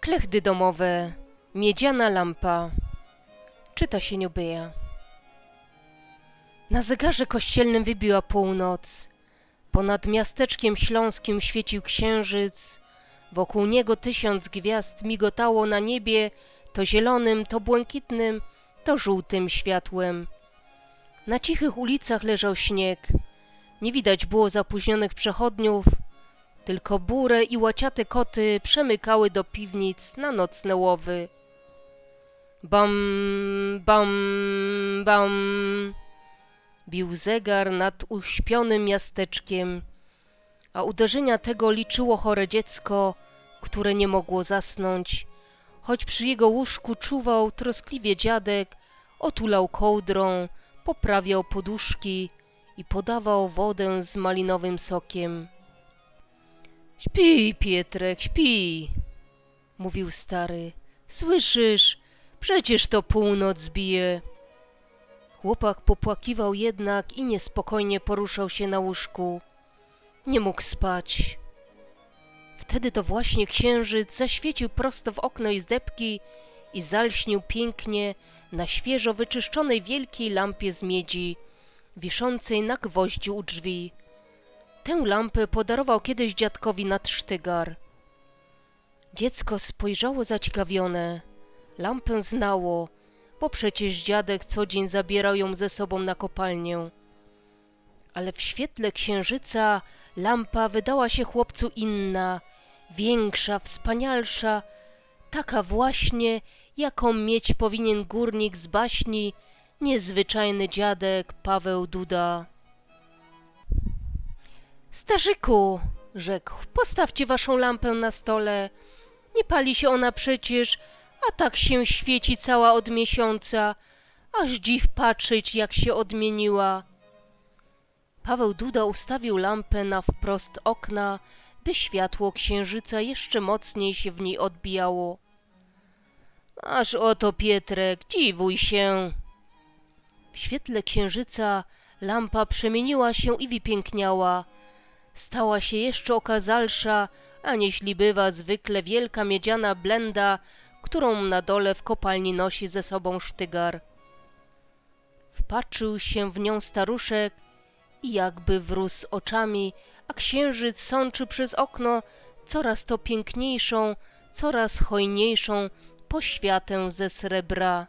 Klechdy domowe, miedziana lampa. Czyta się Niubyja. Na zegarze kościelnym wybiła północ. Ponad miasteczkiem śląskim świecił księżyc. Wokół niego tysiąc gwiazd migotało na niebie to zielonym, to błękitnym, to żółtym światłem. Na cichych ulicach leżał śnieg. Nie widać było zapóźnionych przechodniów, tylko burę i łaciate koty przemykały do piwnic na nocne łowy. Bam, bam, bam. Bił zegar nad uśpionym miasteczkiem, a uderzenia tego liczyło chore dziecko, które nie mogło zasnąć, choć przy jego łóżku czuwał troskliwie dziadek, otulał kołdrą, poprawiał poduszki i podawał wodę z malinowym sokiem. Śpi, Pietrek, śpi, mówił stary. Słyszysz, przecież to północ bije. Chłopak popłakiwał jednak i niespokojnie poruszał się na łóżku. Nie mógł spać. Wtedy to właśnie księżyc zaświecił prosto w okno izdebki i zalśnił pięknie na świeżo wyczyszczonej wielkiej lampie z miedzi, wiszącej na gwoździu u drzwi. Tę lampę podarował kiedyś dziadkowi nadsztygar. Dziecko spojrzało zaciekawione. Lampę znało, bo przecież dziadek co dzień zabierał ją ze sobą na kopalnię. Ale w świetle księżyca lampa wydała się chłopcu inna, większa, wspanialsza, taka właśnie, jaką mieć powinien górnik z baśni, niezwyczajny dziadek Paweł Duda. Starzyku, rzekł, postawcie waszą lampę na stole. Nie pali się ona przecież, a tak się świeci cała od miesiąca, aż dziw patrzeć, jak się odmieniła. Paweł Duda ustawił lampę na wprost okna, by światło księżyca jeszcze mocniej się w niej odbijało. Aż oto, Pietrek, dziwuj się. W świetle księżyca lampa przemieniła się i wypiękniała. Stała się jeszcze okazalsza, aniżeli bywa zwykle wielka miedziana blenda, którą na dole w kopalni nosi ze sobą sztygar. Wpatrzył się w nią staruszek i jakby wrósł oczami, a księżyc sączy przez okno coraz to piękniejszą, coraz hojniejszą poświatę ze srebra.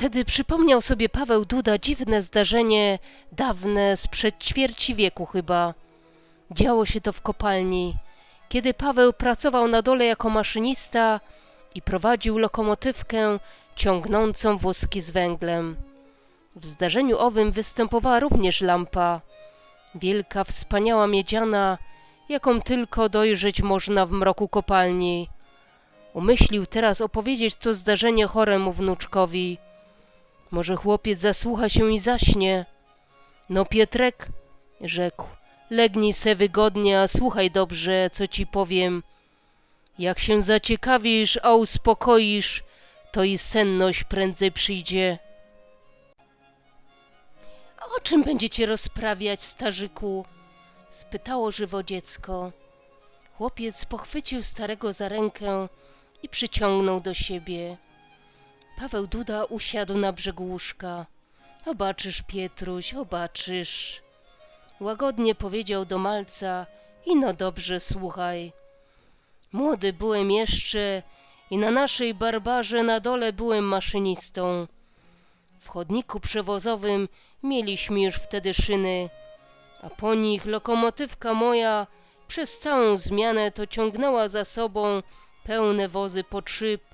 Wtedy przypomniał sobie Paweł Duda dziwne zdarzenie, dawne, sprzed ćwierci wieku chyba. Działo się to w kopalni, kiedy Paweł pracował na dole jako maszynista i prowadził lokomotywkę ciągnącą wózki z węglem. W zdarzeniu owym występowała również lampa, wielka, wspaniała miedziana, jaką tylko dojrzeć można w mroku kopalni. Umyślił teraz opowiedzieć to zdarzenie choremu wnuczkowi. Może chłopiec zasłucha się i zaśnie. No, Pietrek, rzekł, legnij se wygodnie, a słuchaj dobrze, co ci powiem. Jak się zaciekawisz, a uspokoisz, to i senność prędzej przyjdzie. A o czym będziecie rozprawiać, starzyku? spytało żywo dziecko. Chłopiec pochwycił starego za rękę i przyciągnął do siebie. Paweł Duda usiadł na brzegu łóżka. Obaczysz, Pietruś, obaczysz. Łagodnie powiedział do malca i no dobrze, słuchaj. Młody byłem jeszcze i na naszej barbarze na dole byłem maszynistą. W chodniku przewozowym mieliśmy już wtedy szyny, a po nich lokomotywka moja przez całą zmianę to ciągnęła za sobą pełne wozy potrzeb,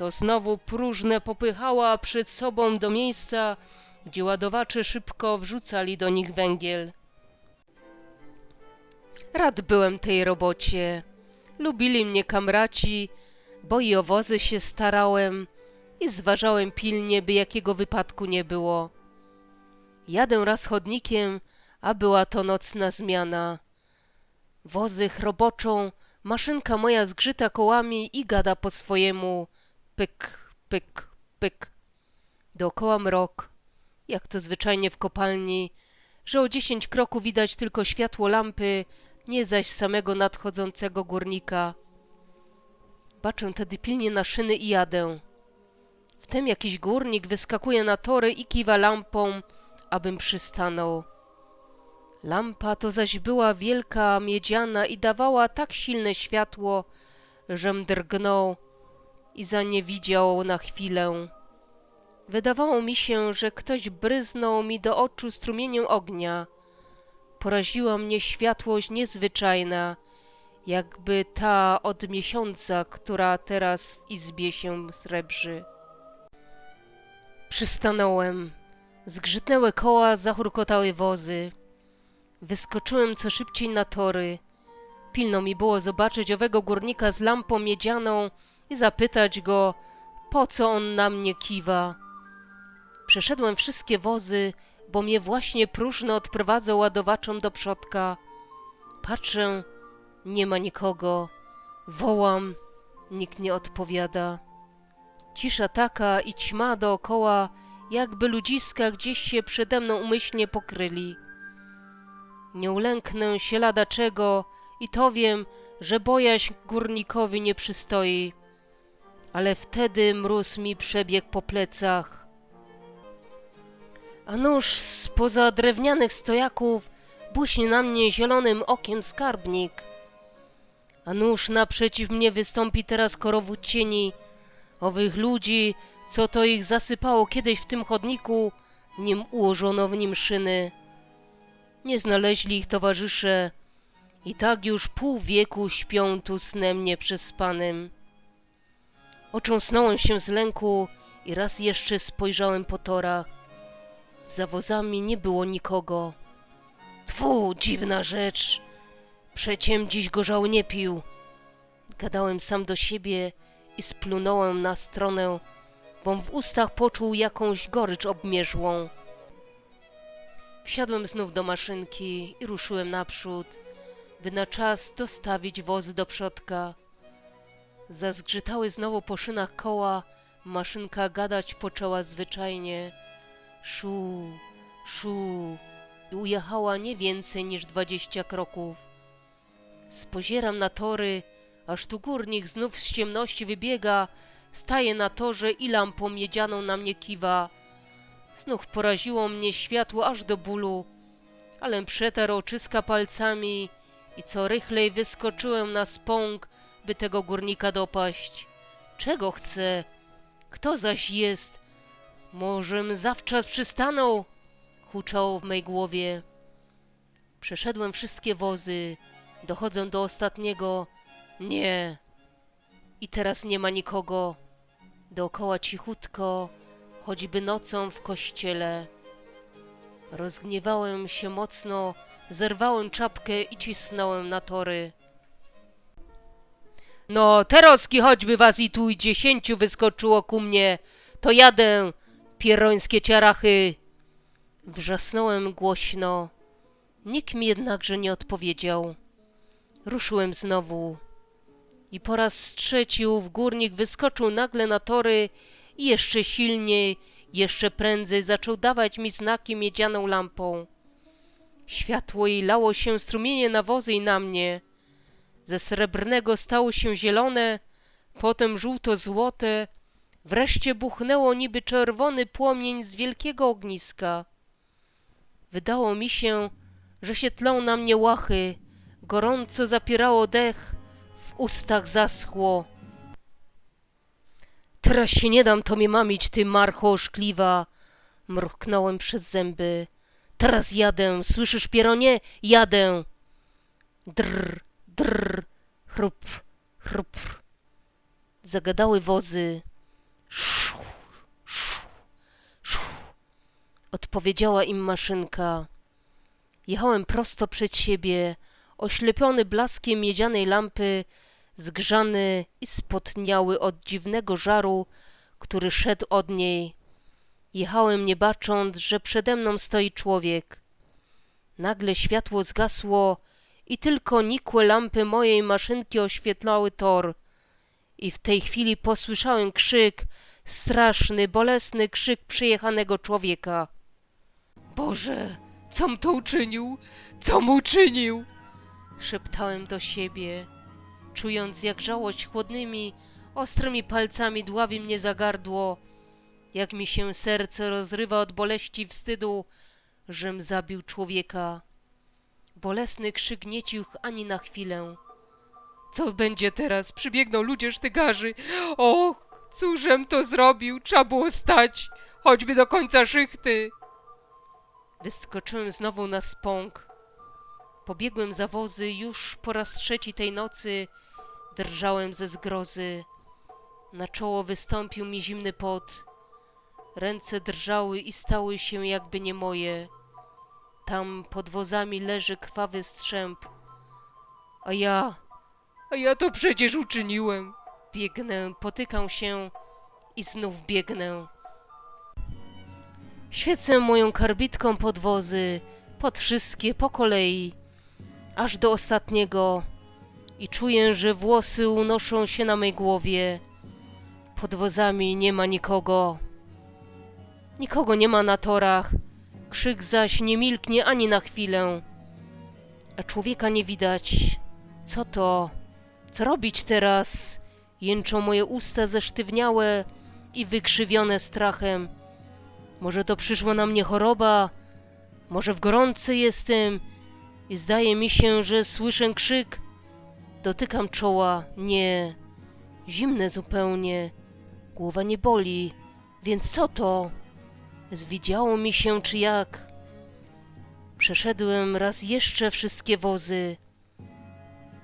to znowu próżne popychała przed sobą do miejsca, gdzie ładowacze szybko wrzucali do nich węgiel. Rad byłem tej robocie. Lubili mnie kamraci, bo i o wozy się starałem i zważałem pilnie, by jakiego wypadku nie było. Jadę raz chodnikiem, a była to nocna zmiana. Wozy roboczą, maszynka moja zgrzyta kołami i gada po swojemu pyk, pyk, pyk. Dookoła mrok, jak to zwyczajnie w kopalni, że o dziesięć kroków widać tylko światło lampy, nie zaś samego nadchodzącego górnika. Baczę tedy pilnie na szyny i jadę. Wtem jakiś górnik wyskakuje na tory i kiwa lampą, abym przystanął. Lampa to zaś była wielka, miedziana i dawała tak silne światło, żem drgnął i za nie widział na chwilę. Wydawało mi się, że ktoś bryznął mi do oczu strumieniem ognia. Poraziła mnie światłość niezwyczajna, jakby ta od miesiąca, która teraz w izbie się srebrzy. Przystanąłem. Zgrzytnęły koła, zachurkotały wozy. Wyskoczyłem co szybciej na tory. Pilno mi było zobaczyć owego górnika z lampą miedzianą i zapytać go, po co on na mnie kiwa. Przeszedłem wszystkie wozy, bo mnie właśnie próżno odprowadzał ładowaczem do przodka. Patrzę, nie ma nikogo. Wołam, nikt nie odpowiada. Cisza taka i ćma dookoła, jakby ludziska gdzieś się przede mną umyślnie pokryli. Nie ulęknę się lada czego i to wiem, że bojaźń górnikowi nie przystoi. Ale wtedy mróz mi przebiegł po plecach. A nóż spoza drewnianych stojaków błyśnie na mnie zielonym okiem skarbnik. A nóż naprzeciw mnie wystąpi teraz korowód cieni, owych ludzi, co to ich zasypało kiedyś w tym chodniku, nim ułożono w nim szyny. Nie znaleźli ich towarzysze i tak już pół wieku śpią tu snem nieprzespanym. Ocząsnąłem się z lęku i raz jeszcze spojrzałem po torach. Za wozami nie było nikogo. Tfu, dziwna rzecz! Przeciem dziś gorzał nie pił. Gadałem sam do siebie i splunąłem na stronę, bom w ustach poczuł jakąś gorycz obmierzłą. Wsiadłem znów do maszynki i ruszyłem naprzód, by na czas dostawić wozy do przodka. Zazgrzytały znowu po szynach koła, maszynka gadać poczęła zwyczajnie. Szu, szu i ujechała nie więcej niż dwadzieścia kroków. Spozieram na tory, aż tu górnik znów z ciemności wybiega, staje na torze i lampą miedzianą na mnie kiwa. Znów poraziło mnie światło aż do bólu, ale przetarł oczyska palcami i co rychlej wyskoczyłem na spąk, by tego górnika dopaść. Czego chce? Kto zaś jest? Możem zawczas przystanął? Huczało w mej głowie. Przeszedłem wszystkie wozy, dochodzę do ostatniego. Nie. I teraz nie ma nikogo. Dookoła cichutko, choćby nocą w kościele. Rozgniewałem się mocno, zerwałem czapkę i cisnąłem na tory. No, teroski choćby was i tu i dziesięciu wyskoczyło ku mnie, to jadę, pierońskie ciarachy. Wrzasnąłem głośno. Nikt mi jednakże nie odpowiedział. Ruszyłem znowu. I po raz trzeci ów górnik wyskoczył nagle na tory i jeszcze silniej, jeszcze prędzej zaczął dawać mi znaki miedzianą lampą. Światło jej lało się strumienie na wozy i na mnie. Ze srebrnego stało się zielone, potem żółto-złote, wreszcie buchnęło niby czerwony płomień z wielkiego ogniska. Wydało mi się, że się tlą na mnie łachy, gorąco zapierało dech, w ustach zaschło. Teraz się nie dam tobie mamić, ty marcho oszkliwa, mruknąłem przez zęby. Teraz jadę, słyszysz, Pieronie? Jadę. Drr, drr, chrup, chrup. Zagadały wozy. Szu, szu, szu. Odpowiedziała im maszynka. Jechałem prosto przed siebie, oślepiony blaskiem miedzianej lampy, zgrzany i spotniały od dziwnego żaru, który szedł od niej. Jechałem nie bacząc, że przede mną stoi człowiek. Nagle światło zgasło i tylko nikłe lampy mojej maszynki oświetlały tor. I w tej chwili posłyszałem krzyk, straszny, bolesny krzyk przyjechanego człowieka. Boże, com to uczynił? Co mu uczynił? Szeptałem do siebie. czując jak żałość chłodnymi, ostrymi palcami dławi mnie za gardło, jak mi się serce rozrywa od boleści wstydu, żem zabił człowieka. Bolesny krzyk nie cichł ani na chwilę. Co będzie teraz? Przybiegną ludzie sztygarzy. Och, cóżem to zrobił? Trzeba było stać, choćby do końca szychty. Wyskoczyłem znowu na spąk. Pobiegłem za wozy już po raz trzeci tej nocy. Drżałem ze zgrozy. Na czoło wystąpił mi zimny pot. Ręce drżały i stały się jakby nie moje. Tam pod wozami leży krwawy strzęp. A ja, a ja to przecież uczyniłem. Biegnę, potykam się i znów biegnę. Świecę moją karbitką pod wozy, pod wszystkie po kolei, aż do ostatniego i czuję, że włosy unoszą się na mej głowie. Pod wozami nie ma nikogo. Nikogo nie ma na torach, krzyk zaś nie milknie ani na chwilę. A człowieka nie widać. Co to? Co robić teraz? Jęczą moje usta zesztywniałe i wykrzywione strachem. Może to przyszła na mnie choroba? Może w gorący jestem i zdaje mi się, że słyszę krzyk? Dotykam czoła. Nie. Zimne zupełnie. Głowa nie boli. Więc co to? Zwidziało mi się, czy jak? Przeszedłem raz jeszcze wszystkie wozy.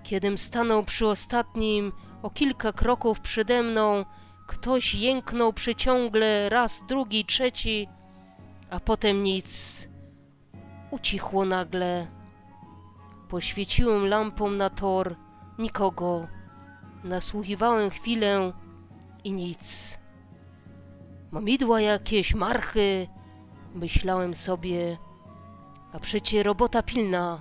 Kiedym stanął przy ostatnim, o kilka kroków przede mną, ktoś jęknął przeciągle raz, drugi, trzeci, a potem nic. Ucichło nagle. Poświeciłem lampą na tor. Nikogo. Nasłuchiwałem chwilę i nic. Mamidła jakieś, marchy, myślałem sobie, a przecie robota pilna.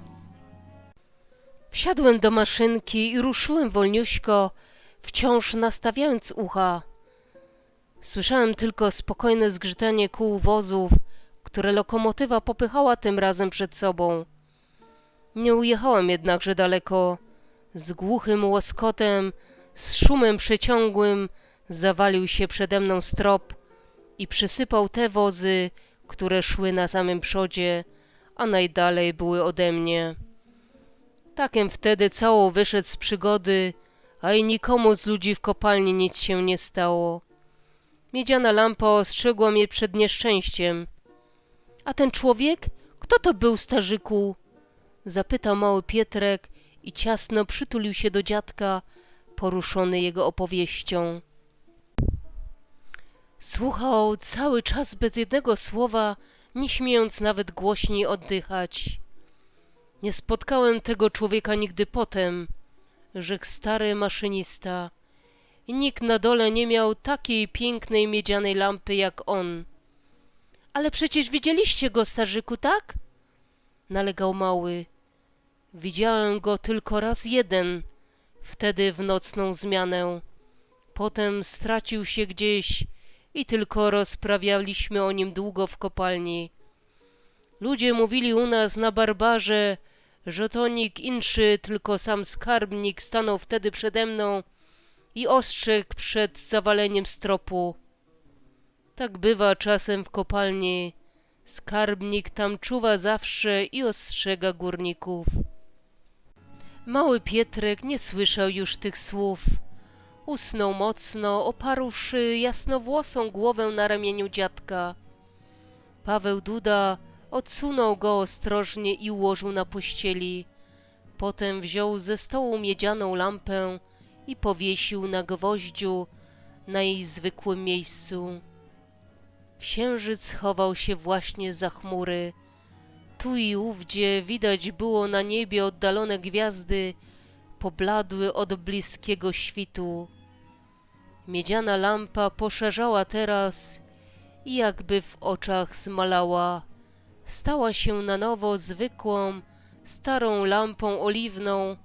Wsiadłem do maszynki i ruszyłem wolniuśko, wciąż nastawiając ucha. Słyszałem tylko spokojne zgrzytanie kół wozów, które lokomotywa popychała tym razem przed sobą. Nie ujechałem jednakże daleko. Z głuchym łoskotem, z szumem przeciągłym zawalił się przede mną strop i przysypał te wozy, które szły na samym przodzie, a najdalej były ode mnie. Takiem wtedy cało wyszedł z przygody, a i nikomu z ludzi w kopalni nic się nie stało. Miedziana lampa ostrzegła mnie przed nieszczęściem. A ten człowiek? Kto to był, starzyku? Zapytał mały Pietrek i ciasno przytulił się do dziadka, poruszony jego opowieścią. Słuchał cały czas bez jednego słowa, nie śmiejąc nawet głośniej oddychać. Nie spotkałem tego człowieka nigdy potem, rzekł stary maszynista. Nikt na dole nie miał takiej pięknej miedzianej lampy jak on. Ale przecież widzieliście go, starzyku, tak? Nalegał mały. Widziałem go tylko raz jeden, wtedy w nocną zmianę. Potem stracił się gdzieś i tylko rozprawialiśmy o nim długo w kopalni. Ludzie mówili u nas na barbarze, że to nikt inszy, tylko sam skarbnik stanął wtedy przede mną i ostrzegł przed zawaleniem stropu. Tak bywa czasem w kopalni. Skarbnik tam czuwa zawsze i ostrzega górników. Mały Pietrek nie słyszał już tych słów. Usnął mocno, oparłszy jasnowłosą głowę na ramieniu dziadka. Paweł Duda odsunął go ostrożnie i ułożył na pościeli. Potem wziął ze stołu miedzianą lampę i powiesił na gwoździu na jej zwykłym miejscu. Księżyc chował się właśnie za chmury. Tu i ówdzie widać było na niebie oddalone gwiazdy, pobladły od bliskiego świtu. Miedziana lampa poszarzała teraz i jakby w oczach zmalała. Stała się na nowo zwykłą, starą lampą oliwną,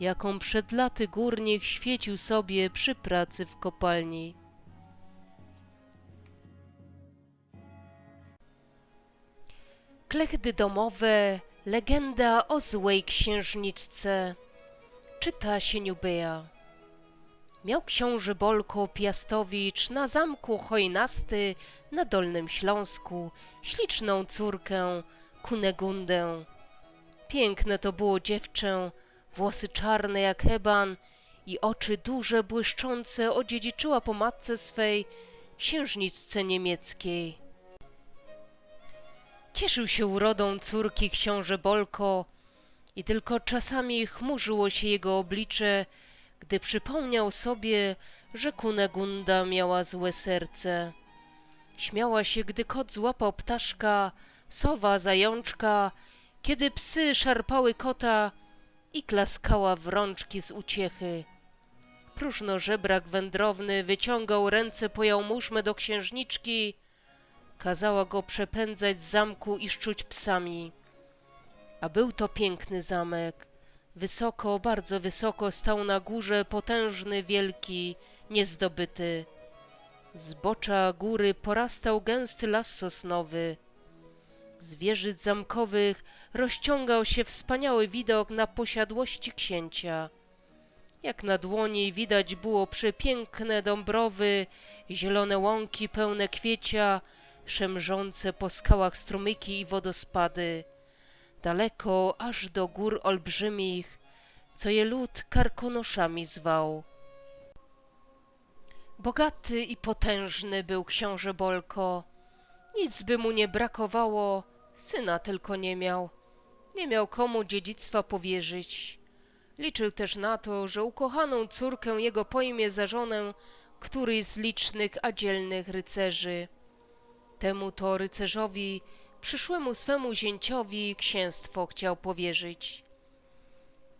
jaką przed laty górnik świecił sobie przy pracy w kopalni. Klechdy domowe, legenda o złej księżniczce. Czyta Sieniubeja. Miał książę Bolko Piastowicz na zamku Chojnasty na Dolnym Śląsku śliczną córkę Kunegundę. Piękne to było dziewczę, włosy czarne jak heban i oczy duże, błyszczące odziedziczyła po matce swej księżniczce niemieckiej. Cieszył się urodą córki książę Bolko i tylko czasami chmurzyło się jego oblicze, gdy przypomniał sobie, że Kunegunda miała złe serce. Śmiała się, gdy kot złapał ptaszka, sowa zajączka, kiedy psy szarpały kota i klaskała w rączki z uciechy. Próżno żebrak wędrowny wyciągał ręce po jałmużmę do księżniczki, kazała go przepędzać z zamku i szczuć psami. A był to piękny zamek. Wysoko, bardzo wysoko stał na górze potężny, wielki, niezdobyty. Z bocza góry porastał gęsty las sosnowy. Z wieżyc zamkowych rozciągał się wspaniały widok na posiadłości księcia. Jak na dłoni widać było przepiękne dąbrowy, zielone łąki pełne kwiecia, szemrzące po skałach strumyki i wodospady. Daleko aż do gór olbrzymich, co je lud karkonoszami zwał. Bogaty i potężny był książę Bolko. Nic by mu nie brakowało, syna tylko nie miał. Nie miał komu dziedzictwa powierzyć. Liczył też na to, że ukochaną córkę jego pojmie za żonę któryś z licznych a dzielnych rycerzy. Temu to rycerzowi, przyszłemu swemu zięciowi księstwo chciał powierzyć.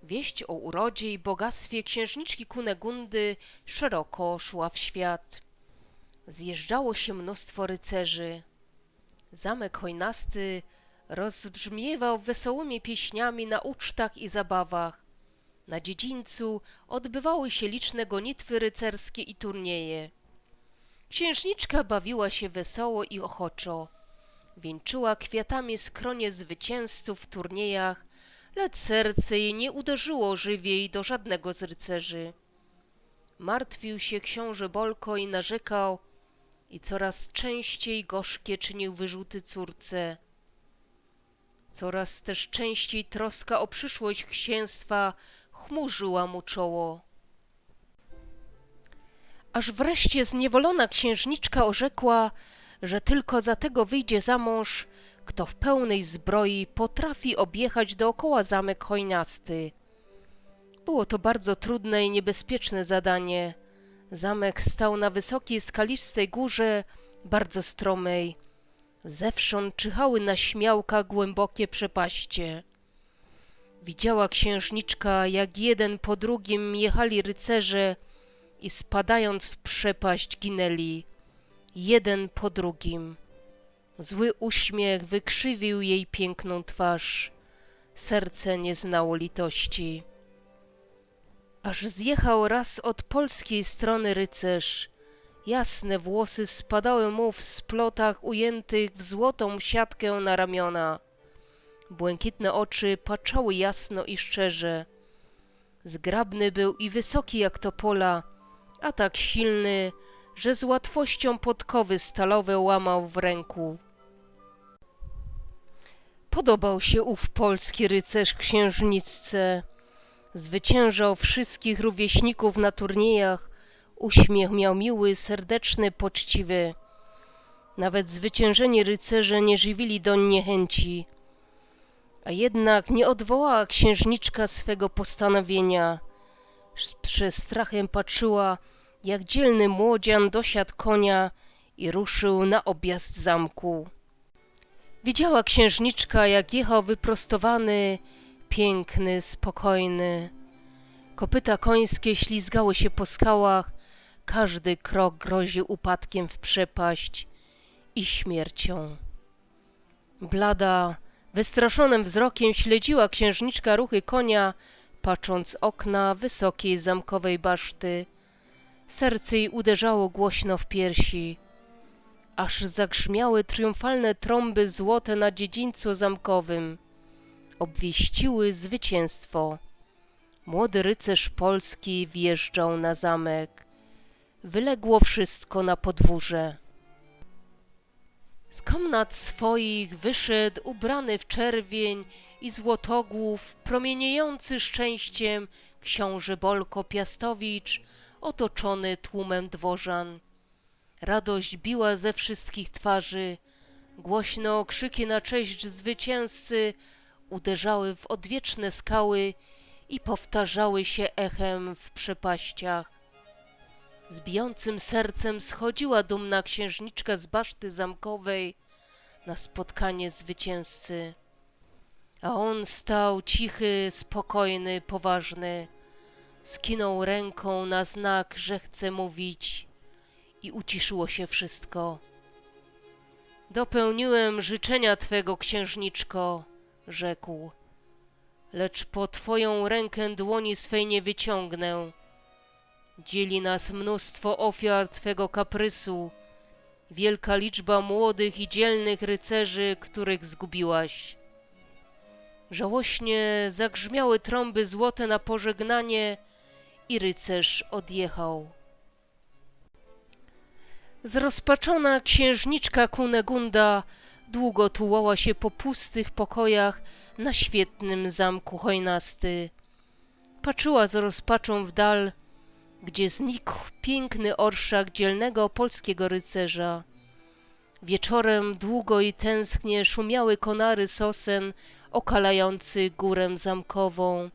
Wieść o urodzie i bogactwie księżniczki Kunegundy szeroko szła w świat. Zjeżdżało się mnóstwo rycerzy. Zamek hojnasty rozbrzmiewał wesołymi pieśniami na ucztach i zabawach. Na dziedzińcu odbywały się liczne gonitwy rycerskie i turnieje. Księżniczka bawiła się wesoło i ochoczo. Wieńczyła kwiatami skronie zwycięzców w turniejach, lecz serce jej nie uderzyło żywiej do żadnego z rycerzy. Martwił się książę Bolko i narzekał i coraz częściej gorzkie czynił wyrzuty córce. Coraz też częściej troska o przyszłość księstwa chmurzyła mu czoło. Aż wreszcie zniewolona księżniczka orzekła, że tylko za tego wyjdzie za mąż, kto w pełnej zbroi potrafi objechać dookoła zamek hojnasty. Było to bardzo trudne i niebezpieczne zadanie. Zamek stał na wysokiej skalistej górze, bardzo stromej. Zewsząd czyhały na śmiałka głębokie przepaście. Widziała księżniczka, jak jeden po drugim jechali rycerze i spadając w przepaść ginęli, jeden po drugim. Zły uśmiech wykrzywił jej piękną twarz. Serce nie znało litości. Aż zjechał raz od polskiej strony rycerz. Jasne włosy spadały mu w splotach ujętych w złotą siatkę na ramiona. Błękitne oczy patrzały jasno i szczerze. Zgrabny był i wysoki jak topola, a tak silny, że z łatwością podkowy stalowe łamał w ręku. Podobał się ów polski rycerz księżniczce. Zwyciężał wszystkich rówieśników na turniejach. Uśmiech miał miły, serdeczny, poczciwy. Nawet zwyciężeni rycerze nie żywili doń niechęci. A jednak nie odwołała księżniczka swego postanowienia. Z przestrachem patrzyła, jak dzielny młodzian dosiadł konia i ruszył na objazd zamku. Widziała księżniczka, jak jechał wyprostowany, piękny, spokojny. Kopyta końskie ślizgały się po skałach, każdy krok groził upadkiem w przepaść i śmiercią. Blada, wystraszonym wzrokiem śledziła księżniczka ruchy konia, patrząc okna wysokiej zamkowej baszty. Serce jej uderzało głośno w piersi aż zagrzmiały triumfalne trąby złote na dziedzińcu zamkowym. Obwieściły zwycięstwo. Młody rycerz polski wjeżdżał na zamek. Wyległo wszystko na podwórze. Z komnat swoich wyszedł ubrany w czerwień i złotogłów, promieniejący szczęściem książę Bolko Piastowicz, otoczony tłumem dworzan. Radość biła ze wszystkich twarzy, głośno okrzyki na cześć zwycięzcy uderzały w odwieczne skały i powtarzały się echem w przepaściach. Z bijącym sercem schodziła dumna księżniczka z baszty zamkowej na spotkanie zwycięzcy. A on stał cichy, spokojny, poważny. Skinął ręką na znak, że chce mówić i uciszyło się wszystko. Dopełniłem życzenia Twego, księżniczko, rzekł, lecz po Twoją rękę dłoni swej nie wyciągnę. Dzieli nas mnóstwo ofiar Twego kaprysu, wielka liczba młodych i dzielnych rycerzy, których zgubiłaś. Żałośnie zagrzmiały trąby złote na pożegnanie i rycerz odjechał. Zrozpaczona księżniczka Kunegunda długo tułała się po pustych pokojach na świetnym zamku hojnasty. Patrzyła z rozpaczą w dal, gdzie znikł piękny orszak dzielnego polskiego rycerza. Wieczorem długo i tęsknie szumiały konary sosen okalający górę zamkową.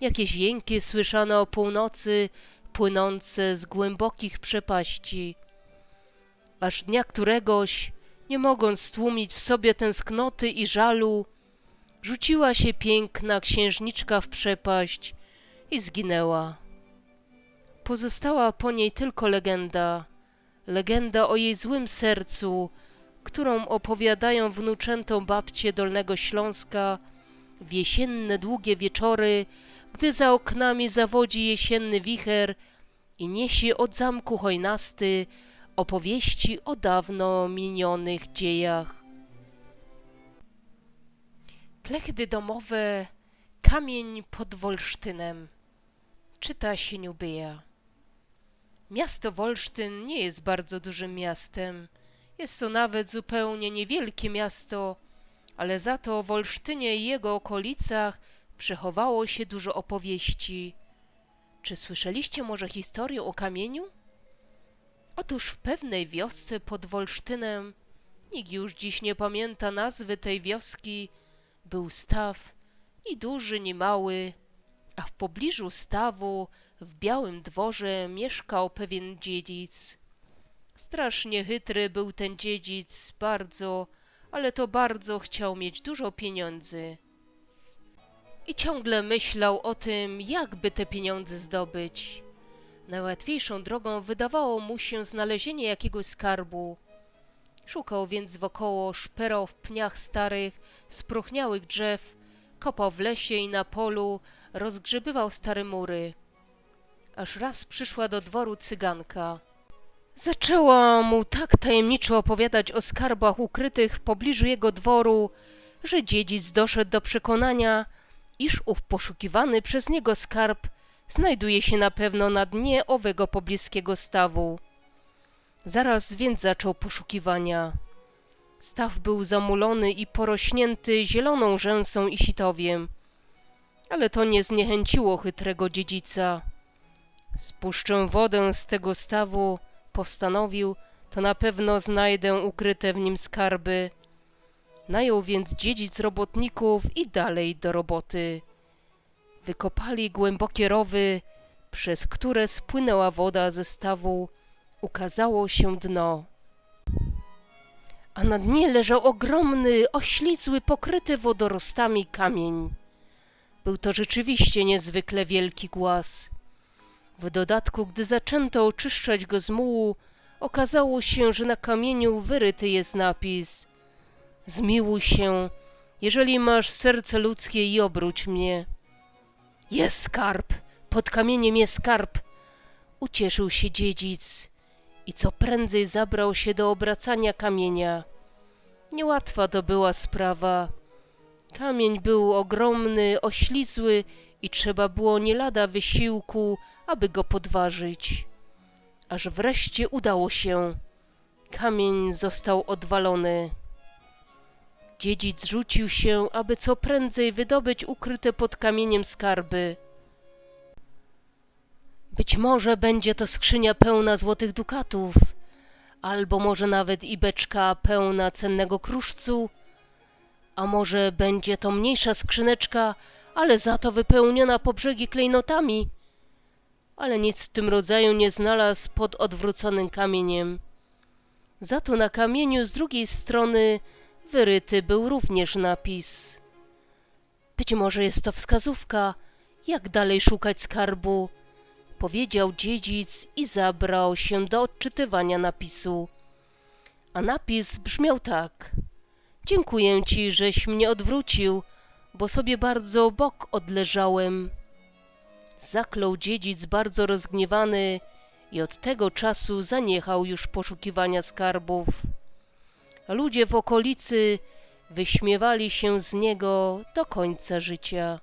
Jakieś jęki słyszano o północy, płynące z głębokich przepaści. Aż dnia któregoś, nie mogąc stłumić w sobie tęsknoty i żalu, rzuciła się piękna księżniczka w przepaść i zginęła. Pozostała po niej tylko legenda, legenda o jej złym sercu, którą opowiadają wnuczętom babcie Dolnego Śląska w jesienne długie wieczory, gdy za oknami zawodzi jesienny wicher i niesie od zamku hojnasty opowieści o dawno minionych dziejach. Klechdy domowe, kamień pod Wolsztynem. Czyta Sieniubyja. Miasto Wolsztyn nie jest bardzo dużym miastem. Jest to nawet zupełnie niewielkie miasto, ale za to w Olsztynie i jego okolicach przechowało się dużo opowieści. Czy słyszeliście może historię o kamieniu? Otóż w pewnej wiosce pod Wolsztynem, nikt już dziś nie pamięta nazwy tej wioski, był staw, ni duży, ni mały, a w pobliżu stawu, w białym dworze, mieszkał pewien dziedzic. Strasznie chytry był ten dziedzic, bardzo, ale to bardzo chciał mieć dużo pieniędzy. I ciągle myślał o tym, jakby te pieniądze zdobyć. Najłatwiejszą drogą wydawało mu się znalezienie jakiegoś skarbu. Szukał więc wokoło, szperał w pniach starych, spróchniałych drzew, kopał w lesie i na polu, rozgrzebywał stare mury. Aż raz przyszła do dworu cyganka. Zaczęła mu tak tajemniczo opowiadać o skarbach ukrytych w pobliżu jego dworu, że dziedzic doszedł do przekonania, iż ów poszukiwany przez niego skarb znajduje się na pewno na dnie owego pobliskiego stawu. Zaraz więc zaczął poszukiwania. Staw był zamulony i porośnięty zieloną rzęsą i sitowiem, ale to nie zniechęciło chytrego dziedzica. Spuszczę wodę z tego stawu, postanowił, to na pewno znajdę ukryte w nim skarby. Najął więc dziedzic robotników i dalej do roboty. Wykopali głębokie rowy, przez które spłynęła woda ze stawu. Ukazało się dno. A na dnie leżał ogromny, oślizły, pokryty wodorostami kamień. Był to rzeczywiście niezwykle wielki głaz. W dodatku, gdy zaczęto oczyszczać go z mułu, okazało się, że na kamieniu wyryty jest napis Zmiłuj się, jeżeli masz serce ludzkie i obróć mnie. Jest skarb, pod kamieniem jest skarb. Ucieszył się dziedzic i co prędzej zabrał się do obracania kamienia. Niełatwa to była sprawa. Kamień był ogromny, oślizły i trzeba było nie lada wysiłku, aby go podważyć. Aż wreszcie udało się. Kamień został odwalony. Dziedzic rzucił się, aby co prędzej wydobyć ukryte pod kamieniem skarby. Być może będzie to skrzynia pełna złotych dukatów, albo może nawet i beczka pełna cennego kruszcu, a może będzie to mniejsza skrzyneczka, ale za to wypełniona po brzegi klejnotami. Ale nic w tym rodzaju nie znalazł pod odwróconym kamieniem. Za to na kamieniu z drugiej strony wyryty był również napis. Być może jest to wskazówka, jak dalej szukać skarbu, powiedział dziedzic i zabrał się do odczytywania napisu. A napis brzmiał tak: Dziękuję ci, żeś mnie odwrócił, bo sobie bardzo bok odleżałem. Zaklął dziedzic bardzo rozgniewany i od tego czasu zaniechał już poszukiwania skarbów. Ludzie w okolicy wyśmiewali się z niego do końca życia.